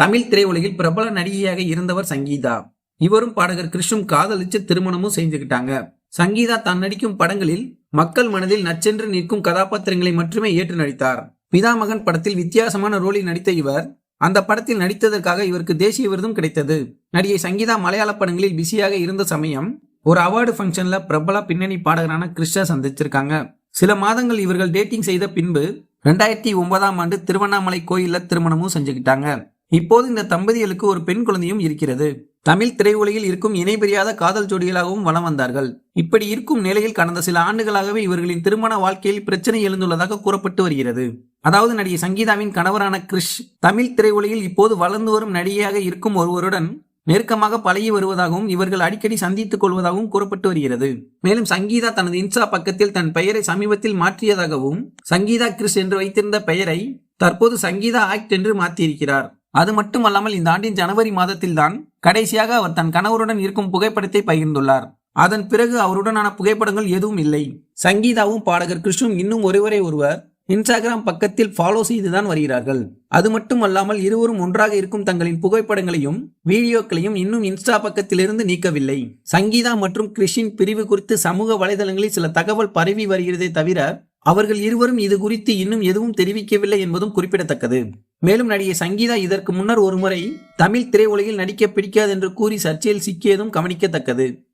தமிழ் திரையுலகில் பிரபல நடிகையாக இருந்தவர் சங்கீதா. இவரும் பாடகர் கிருஷ்ணும் காதலிச்சு திருமணமும் செஞ்சுக்கிட்டாங்க. சங்கீதா தான் நடிக்கும் படங்களில் மக்கள் மனதில் நச்சென்று நிற்கும் கதாபாத்திரங்களை மட்டுமே ஏற்று நடித்தார். பிதாமகன் படத்தில் வித்தியாசமான ரோலில் நடித்த இவர் அந்த படத்தில் நடித்ததற்காக இவருக்கு தேசிய விருதும் கிடைத்தது. நடிகை சங்கீதா மலையாள படங்களில் பிஸியாக இருந்த சமயம் ஒரு அவார்டு ஃபங்க்ஷன்ல பிரபல பின்னணி பாடகரான கிருஷ்ணா சந்திச்சிருக்காங்க. சில மாதங்கள் இவர்கள் டேட்டிங் செய்த பின்பு ரெண்டாயிரத்தி ஒன்பதாம் ஆண்டு திருவண்ணாமலை கோயிலில் திருமணமும் செஞ்சுக்கிட்டாங்க. இப்போது இந்த தம்பதிகளுக்கு ஒரு பெண் குழந்தையும் இருக்கிறது. தமிழ் திரையுலகில் இருக்கும் இணைபிரியாத காதல் ஜோடிகளாகவும் வலம் வந்தார்கள். இப்படி இருக்கும் நிலையில் கடந்த சில ஆண்டுகளாகவே இவர்களின் திருமண வாழ்க்கையில் பிரச்சனை எழுந்துள்ளதாக கூறப்பட்டு வருகிறது. அதாவது நடிகை சங்கீதாவின் கணவரான கிறிஷ் தமிழ் திரையுலகில் இப்போது வளர்ந்து வரும் நடிகையாக இருக்கும் ஒருவருடன் நெருக்கமாக பழகி வருவதாகவும் இவர்கள் அடிக்கடி சந்தித்துக் கொள்வதாகவும் கூறப்பட்டு வருகிறது. மேலும் சங்கீதா தனது இன்ஸ்டா பக்கத்தில் தன் பெயரை சமீபத்தில் மாற்றியதாகவும் சங்கீதா கிறிஸ் என்று வைத்திருந்த பெயரை தற்போது சங்கீதா ஆக்ட் என்று மாற்றியிருக்கிறார். அது மட்டுமல்லாமல் இந்த ஆண்டின் ஜனவரி மாதத்தில்தான் கடைசியாக அவர் தன் கணவருடன் இருக்கும் புகைப்படத்தை பகிர்ந்துள்ளார். அதன் பிறகு அவருடனான புகைப்படங்கள் எதுவும் இல்லை. சங்கீதாவும் பாடகர் கிருஷ்ணும் இன்னும் ஒருவரை ஒருவர் இன்ஸ்டாகிராம் பக்கத்தில் ஃபாலோ செய்துதான் வருகிறார்கள். அது மட்டுமல்லாமல் இருவரும் ஒன்றாக இருக்கும் தங்களின் புகைப்படங்களையும் வீடியோக்களையும் இன்னும் இன்ஸ்டா பக்கத்திலிருந்து நீக்கவில்லை. சங்கீதா மற்றும் கிறிஷின் பிரிவு குறித்து சமூக வலைதளங்களில் சில தகவல் பரவி வருகிறதே தவிர அவர்கள் இருவரும் இது குறித்து இன்னும் எதுவும் தெரிவிக்கவில்லை என்பதும் குறிப்பிடத்தக்கது. மேலும் நடிகை சங்கீதா இதற்கு முன்னர் ஒருமுறை தமிழ் திரையுலகில் நடிக்க பிடிக்காது என்று கூறி சர்ச்சையில் சிக்கியதும் கவனிக்கத்தக்கது.